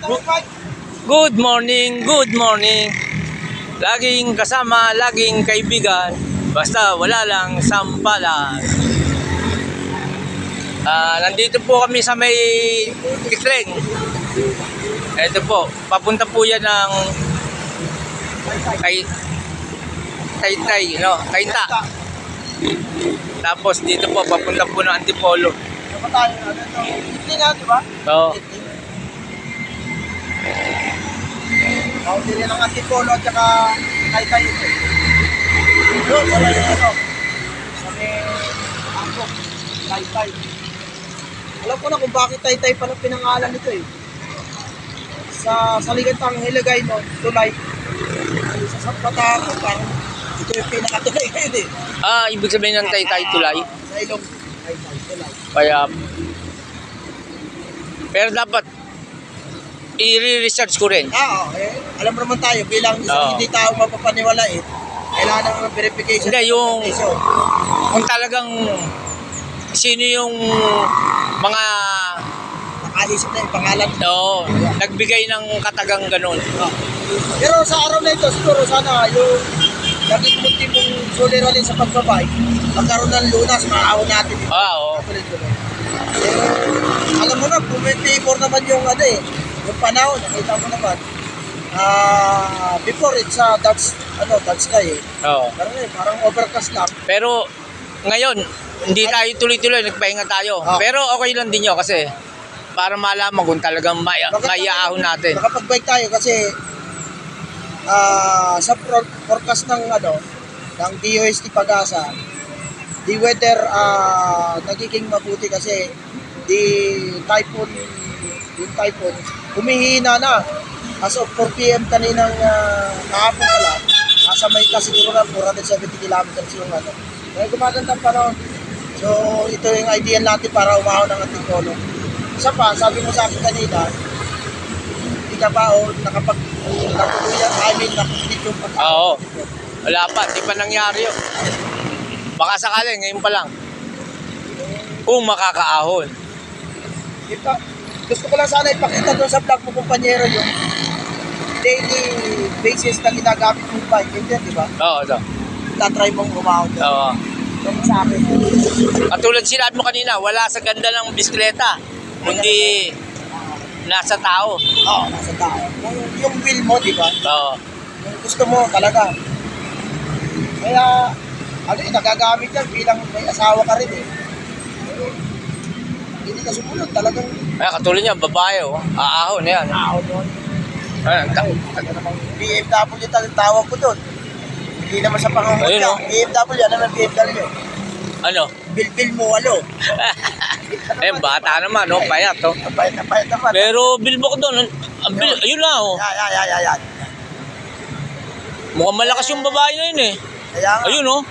Good morning, good morning. Laging kasama, laging kaibigan. Basta wala lang sampalan. Ah, nandito po kami sa may Kikleng. Ito po, papunta po yan ng kay Taytay, no? Kainta. Tapos dito po, papunta po ng Antipolo. Hindi nga, di ba? So, Boundary rin ng Antipolo at saka Taytay ito. Doon, sa may ano, sa may Angkok, Taytay. Alam ko na kung bakit Taytay pala pinangalan nito eh. Sa saligatang Hiligay no, tulay. Sa Sampata ko, parang ito yung pinakatulay ngayon eh. ah, ibig sabihin ng Taytay Tulay. Sa ilong Taytay, tulay. Kaya, pero dapat, i-research ko rin. Ah, eh, alam mo naman tayo, bilang isang Oo. hindi tao mapapaniwala eh, kailangan ng verification. Hindi, yung- verification. Kung talagang sino yung mga Nakaisip na yung pangalan. oo, nagbigay ng katagang ganun. Pero sa araw na ito, siguro sana yung naging ultimong suliranin sa pagbabay, magkaroon ng lunas, maaawon natin. Ah, oo. Tuloy-tuloy. Eh, alam mo na, favor naman yung ano eh, yung panahon, nakita mo naman. Ah, before it's uh, that's ano, that's sky eh. Oo. Pero ngayon, parang overcast lang. Pero, ngayon, hindi tayo tuloy-tuloy, nagpahinga tayo. Ah. Pero okay lang din yun kasi para malaman kung talagang may, maiaahon natin. Nakapag-bike tayo kasi ah sa forecast ng ano ng DOST Pag-asa, the weather ah nagiging mabuti kasi the typhoon yung typhoon humihina na as of 4 p.m. kaninang uh, kahapon pala nasa may ka siguro na 470 kilometers yung ano kaya gumaganda ang panahon so ito yung idea natin para umahon ng ating polo isa pa sabi mo sa akin kanina hindi ka ba o nakapag nakuluyan I mean nakulit yung pag Oo. Wala pa, di pa nangyari yun. Baka sakali, ngayon pa lang. Kung makakaahon. Ito, gusto ko lang sana ipakita doon sa vlog mo kumpanyero yung daily basis na ginagamit mong bike. Hindi, di ba? Oo, ito. Tatry mong umahon doon. Oo. Yung sa akin. Katulad sinabi mo kanina, wala sa ganda ng bisikleta. Kundi nasa tao. Oo, nasa tao. Yung, yung feel mo, di ba? Oo. Yung gusto mo talaga. Kaya, ano eh, nagagamit yan bilang may asawa ka rin eh. Hindi ka sumunod, talagang Kaya katulad niya, babae, oh. Aahon, yan. tao doon. Ayan, ta- namang BMW talagang tawag ko doon. Hindi naman sa pangangot Ayun, niya. oh. BMW, ano naman BMW? ano? Bilbil mo, ano? Eh, bata naman, oh. Payat, oh. Napayat, napayat naman. Pero bilbo ko doon, ang bil, ayun na, oh. Yan, yan, yan, yan. Mukhang malakas yung babae na yun, eh. Ayun, oh.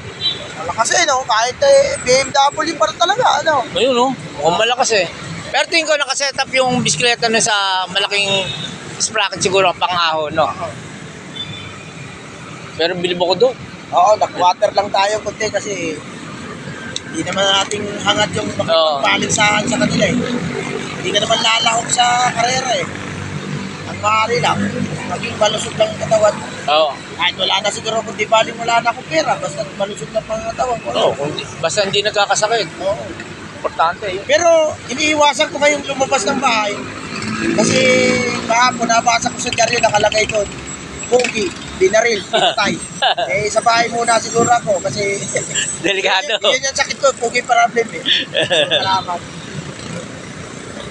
Wala kasi, no, kahit eh, BMW pa rin talaga, ano? Ayun, oh. Mukhang malakas, eh. Pero tingin ko nakaset up yung bisikleta na sa malaking sprocket siguro, pang-ahon, no? Pero bilbo ko doon. Oo, nag-water lang tayo kunti kasi hindi naman nating hangat yung Oo. makipagpalinsahan sa kanila eh. Hindi ka naman lalahok sa karera eh. Ang maaari lang, maging malusog lang ang katawan. Oo. Kahit wala na siguro kung di baling wala na akong pera, basta malusog na pang katawan. Oo, kung di- basta hindi nagkakasakit. Oo. Importante, yun. Pero iniiwasan ko ngayong lumabas ng bahay kasi kahapon nabasa ko sa dyaryo nakalagay doon Pogi, binaril, pinatay. eh, sa bahay muna siguro ako kasi Delikado. Yun, yun yung sakit ko, Pogi problem eh. Salamat.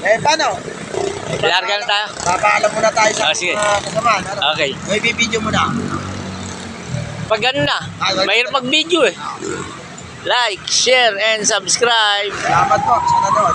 Eh, paano? Larga na tayo. Papaalam muna tayo sa Ah, sige. mga. Ano? Okay. May bibidyo muna. Pag ganun na, mahirap mag-video eh. Like, share, and subscribe. Salamat po. Sana doon.